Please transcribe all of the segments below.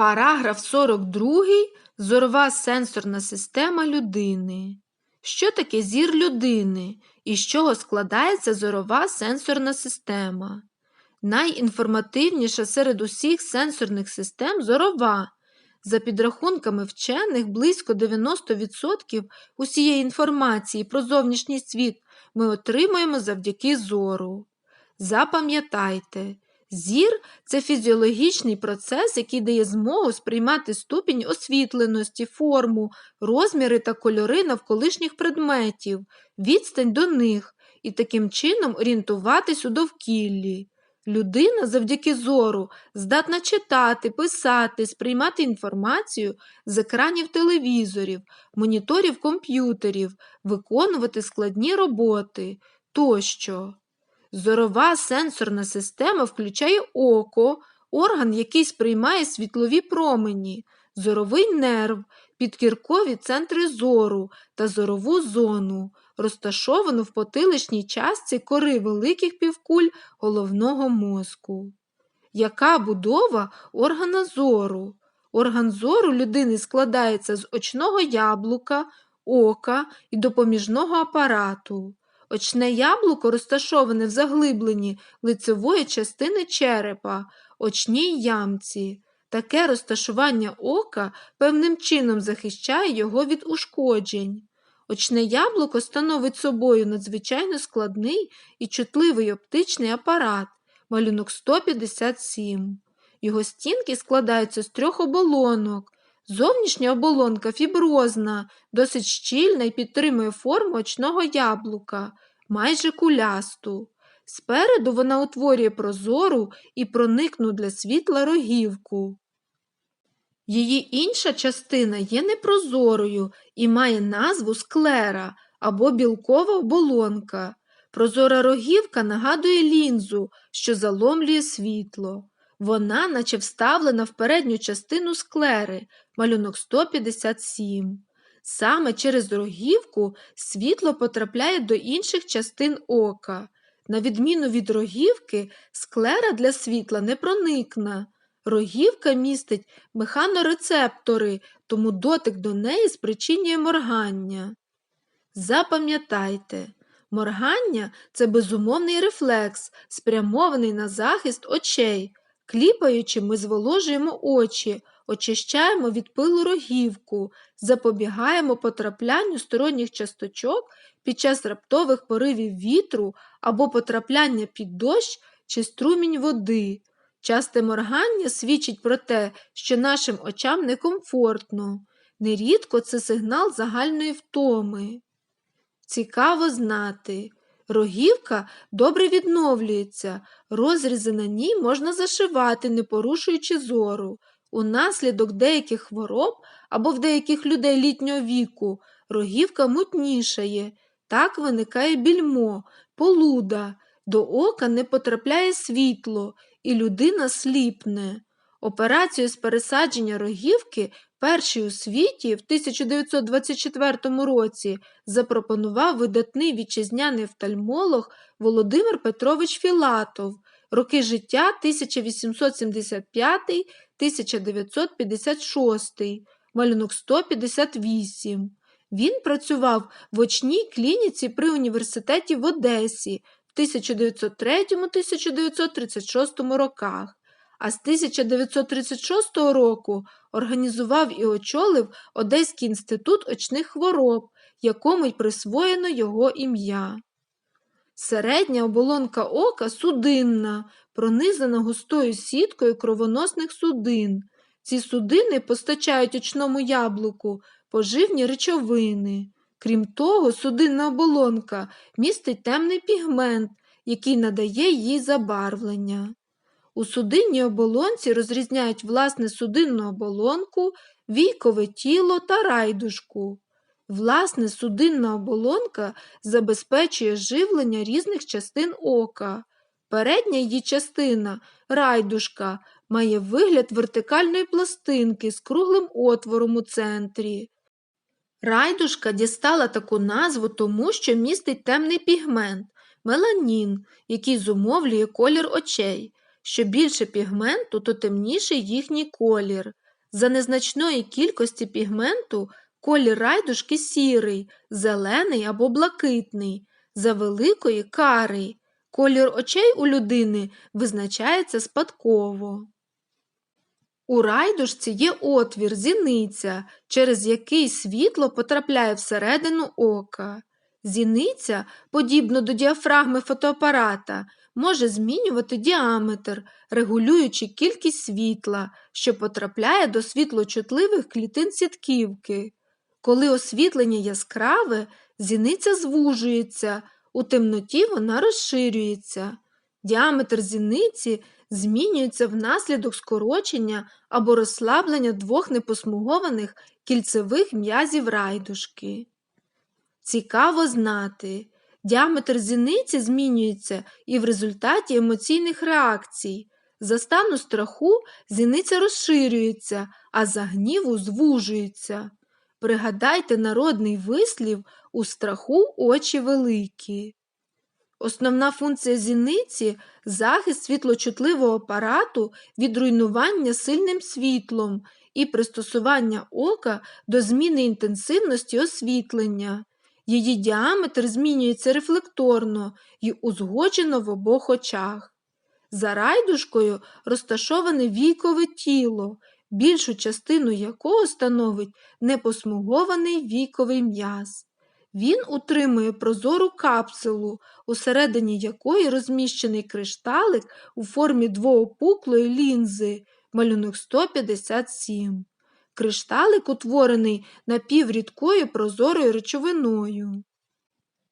Параграф 42. Зорова сенсорна система людини. Що таке зір людини і з чого складається зорова сенсорна система? Найінформативніша серед усіх сенсорних систем зорова. За підрахунками вчених, близько 90% усієї інформації про зовнішній світ ми отримуємо завдяки зору. Запам'ятайте, зір це фізіологічний процес, який дає змогу сприймати ступінь освітленості, форму, розміри та кольори навколишніх предметів, відстань до них і таким чином орієнтуватись у довкіллі. Людина завдяки зору здатна читати, писати, сприймати інформацію з екранів телевізорів, моніторів комп'ютерів, виконувати складні роботи тощо. Зорова сенсорна система включає око, орган, який сприймає світлові промені, зоровий нерв, підкіркові центри зору та зорову зону, розташовану в потиличній частці кори великих півкуль головного мозку. Яка будова органа зору? Орган зору людини складається з очного яблука, ока і допоміжного апарату. Очне яблуко розташоване в заглибленні лицевої частини черепа, очній ямці. Таке розташування ока певним чином захищає його від ушкоджень. Очне яблуко становить собою надзвичайно складний і чутливий оптичний апарат, малюнок 157. Його стінки складаються з трьох оболонок. Зовнішня оболонка фіброзна, досить щільна і підтримує форму очного яблука, майже кулясту. Спереду вона утворює прозору і проникну для світла рогівку. Її інша частина є непрозорою і має назву склера або білкова оболонка. Прозора рогівка нагадує лінзу, що заломлює світло. Вона, наче вставлена в передню частину склери, малюнок 157. Саме через рогівку світло потрапляє до інших частин ока. На відміну від рогівки, склера для світла не проникна. Рогівка містить механорецептори, тому дотик до неї спричинює моргання. Запам'ятайте, моргання це безумовний рефлекс, спрямований на захист очей. Кліпаючи, ми зволожуємо очі, очищаємо від пилу рогівку, запобігаємо потраплянню сторонніх часточок під час раптових поривів вітру або потрапляння під дощ чи струмінь води. Часте моргання свідчить про те, що нашим очам некомфортно. Нерідко це сигнал загальної втоми. Цікаво знати. Рогівка добре відновлюється, розрізи на ній можна зашивати, не порушуючи зору. Унаслідок деяких хвороб або в деяких людей літнього віку рогівка мутнішає, так виникає більмо, полуда, до ока не потрапляє світло, і людина сліпне. Операцію з пересадження рогівки перший у світі в 1924 році запропонував видатний вітчизняний офтальмолог Володимир Петрович Філатов, роки життя 1875-1956, малюнок 158. Він працював в очній клініці при університеті в Одесі в 1903-1936 роках, а з 1936 року організував і очолив Одеський інститут очних хвороб, якому й присвоєно його ім'я. Середня оболонка ока судинна, пронизана густою сіткою кровоносних судин. Ці судини постачають очному яблуку поживні речовини. Крім того, судинна оболонка містить темний пігмент, який надає їй забарвлення. У судинній оболонці розрізняють власне судинну оболонку, війкове тіло та райдушку. Власне судинна оболонка забезпечує живлення різних частин ока. Передня її частина, райдушка, має вигляд вертикальної пластинки з круглим отвором у центрі. Райдушка дістала таку назву тому, що містить темний пігмент меланін, який зумовлює колір очей. Що більше пігменту, то темніший їхній колір. За незначної кількості пігменту колір райдушки сірий, зелений або блакитний, за великої карий. Колір очей у людини визначається спадково. У райдушці є отвір, зіниця, через який світло потрапляє всередину ока. Зіниця, подібно до діафрагми фотоапарата, може змінювати діаметр, регулюючи кількість світла, що потрапляє до світлочутливих клітин сітківки. Коли освітлення яскраве, зіниця звужується, у темноті вона розширюється. Діаметр зіниці змінюється внаслідок скорочення або розслаблення двох непосмугованих кільцевих м'язів райдушки. Цікаво знати, діаметр зіниці змінюється і в результаті емоційних реакцій. За стану страху зіниця розширюється, а за гніву звужується. Пригадайте народний вислів у страху очі великі. Основна функція зіниці захист світлочутливого апарату від руйнування сильним світлом і пристосування ока до зміни інтенсивності освітлення. Її діаметр змінюється рефлекторно і узгоджено в обох очах. За райдушкою розташоване війкове тіло, більшу частину якого становить непосмугований віковий м'яз. Він утримує прозору капсулу, усередині якої розміщений кришталик у формі двоопуклої лінзи, малюнок 157. Кришталик утворений напіврідкою прозорою речовиною.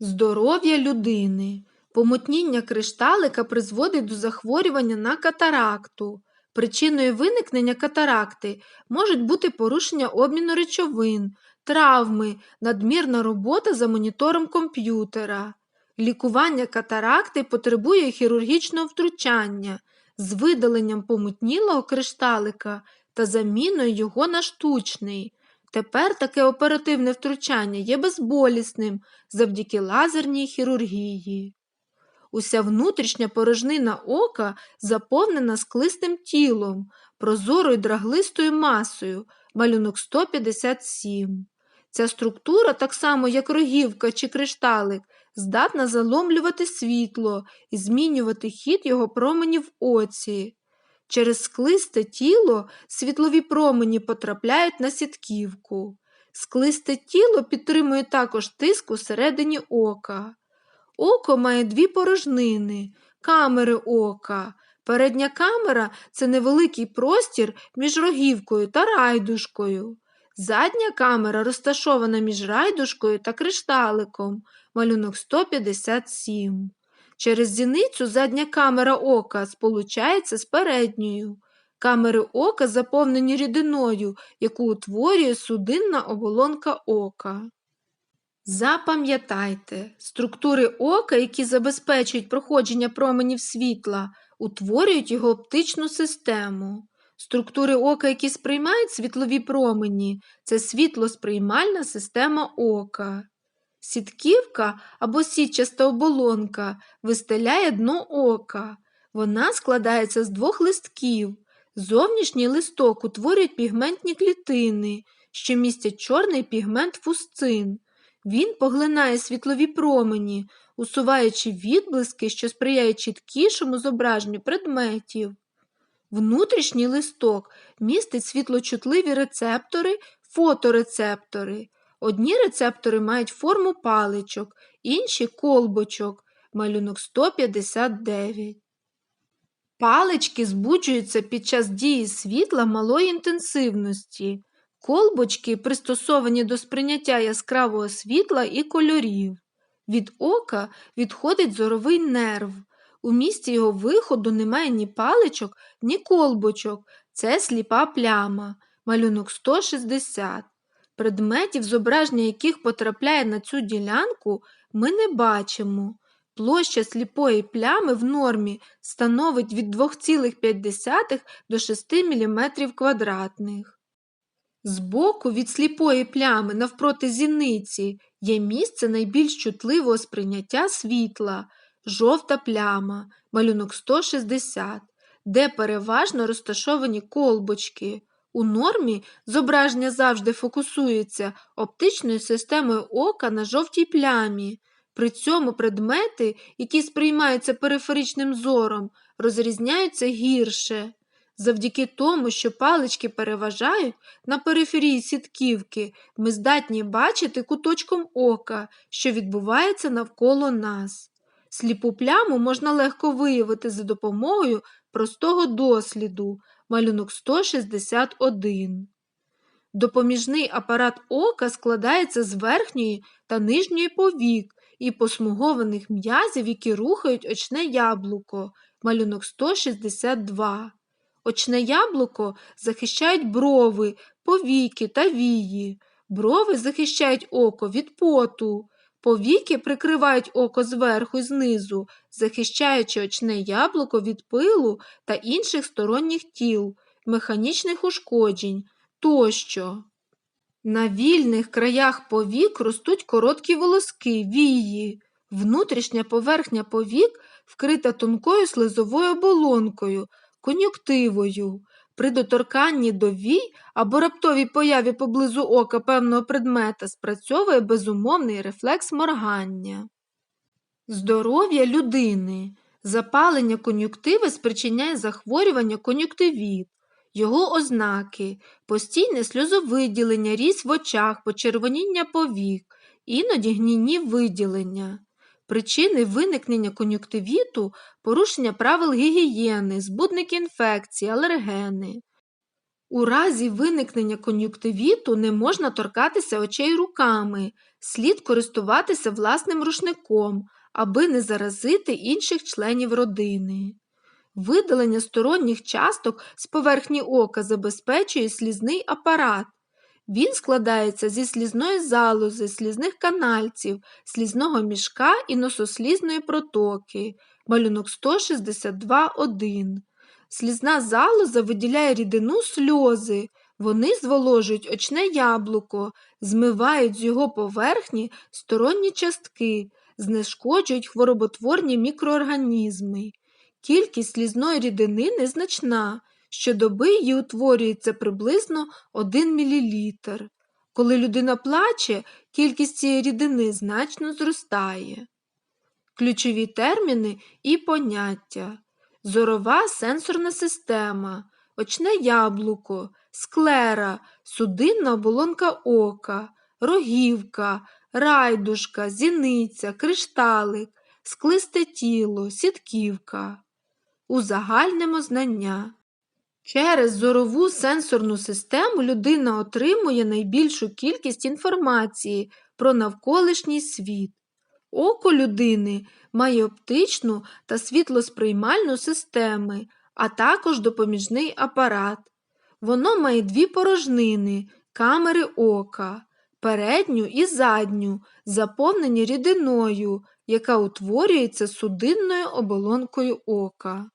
Здоров'я людини. Помутніння кришталика призводить до захворювання на катаракту. Причиною виникнення катаракти можуть бути порушення обміну речовин, травми, надмірна робота за монітором комп'ютера. Лікування катаракти потребує хірургічного втручання з видаленням помутнілого кришталика та заміною його на штучний. Тепер таке оперативне втручання є безболісним завдяки лазерній хірургії. Уся внутрішня порожнина ока заповнена склистим тілом, прозорою драглистою масою, малюнок 157. Ця структура, так само як рогівка чи кришталик, здатна заломлювати світло і змінювати хід його променів оці. Через склисте тіло світлові промені потрапляють на сітківку. Склисте тіло підтримує також тиск у середині ока. Око має дві порожнини, камери ока. Передня камера це невеликий простір між рогівкою та райдушкою. Задня камера розташована між райдушкою та кришталиком, малюнок 157. Через зіницю задня камера ока сполучається з передньою. Камери ока заповнені рідиною, яку утворює судинна оболонка ока. Запам'ятайте, структури ока, які забезпечують проходження променів світла, утворюють його оптичну систему. Структури ока, які сприймають світлові промені, це світлосприймальна система ока. Сітківка або сітчаста оболонка вистеляє дно ока. Вона складається з двох листків. Зовнішній листок утворюють пігментні клітини, що містять чорний пігмент фусцин. Він поглинає світлові промені, усуваючи відблиски, що сприяють чіткішому зображенню предметів. Внутрішній листок містить світлочутливі рецептори, фоторецептори. Одні рецептори мають форму паличок, інші колбочок, малюнок 159. Палички збуджуються під час дії світла малої інтенсивності. Колбочки пристосовані до сприйняття яскравого світла і кольорів. Від ока відходить зоровий нерв. У місці його виходу немає ні паличок, ні колбочок. Це сліпа пляма, малюнок 160. Предметів, зображення яких потрапляє на цю ділянку, ми не бачимо. Площа сліпої плями в нормі становить від 2,5 до 6 мм квадратних. Збоку від сліпої плями навпроти зіниці є місце найбільш чутливого сприйняття світла, жовта пляма, малюнок 160, де переважно розташовані колбочки. У нормі зображення завжди фокусується оптичною системою ока на жовтій плямі. При цьому предмети, які сприймаються периферичним зором, розрізняються гірше. Завдяки тому, що палички переважають на периферії сітківки, ми здатні бачити куточком ока, що відбувається навколо нас. Сліпу пляму можна легко виявити за допомогою простого досліду малюнок 161. Допоміжний апарат ока складається з верхньої та нижньої повік і посмугованих м'язів, які рухають очне яблуко малюнок 162. Очне яблуко захищають брови, повіки та вії. Брови захищають око від поту. Повіки прикривають око зверху і знизу, захищаючи очне яблуко від пилу та інших сторонніх тіл, механічних ушкоджень тощо. На вільних краях повік ростуть короткі волоски, вії. Внутрішня поверхня повік вкрита тонкою слизовою оболонкою, кон'юктивою. При доторканні до вій або раптовій появі поблизу ока певного предмета спрацьовує безумовний рефлекс моргання. Здоров'я людини. Запалення кон'юктиви спричиняє захворювання кон'юктивіт. Його ознаки постійне сльозовиділення, різь в очах, почервоніння повік, іноді гнійні виділення. Причини виникнення кон'юктивіту порушення правил гігієни, збудники інфекції, алергени. У разі виникнення кон'юктивіту не можна торкатися очей руками, слід користуватися власним рушником, аби не заразити інших членів родини. Видалення сторонніх часток з поверхні ока забезпечує слізний апарат. Він складається зі слізної залози, слізних канальців, слізного мішка і носослізної протоки. Малюнок 162.1. Слізна залоза виділяє рідину сльози. Вони зволожують очне яблуко, змивають з його поверхні сторонні частки, знешкоджують хвороботворні мікроорганізми. Кількість слізної рідини незначна, щодоби її утворюється приблизно 1 мл. Коли людина плаче, кількість цієї рідини значно зростає. Ключові терміни і поняття зорова сенсорна система, очне яблуко, склера, судинна оболонка ока, рогівка, райдушка, зіниця, кришталик, склисте тіло, сітківка. Узагальнимо знання. Через зорову сенсорну систему людина отримує найбільшу кількість інформації про навколишній світ. Око людини має оптичну та світлосприймальну системи, а також допоміжний апарат. Воно має дві порожнини камери ока, передню і задню, заповнені рідиною, яка утворюється судинною оболонкою ока.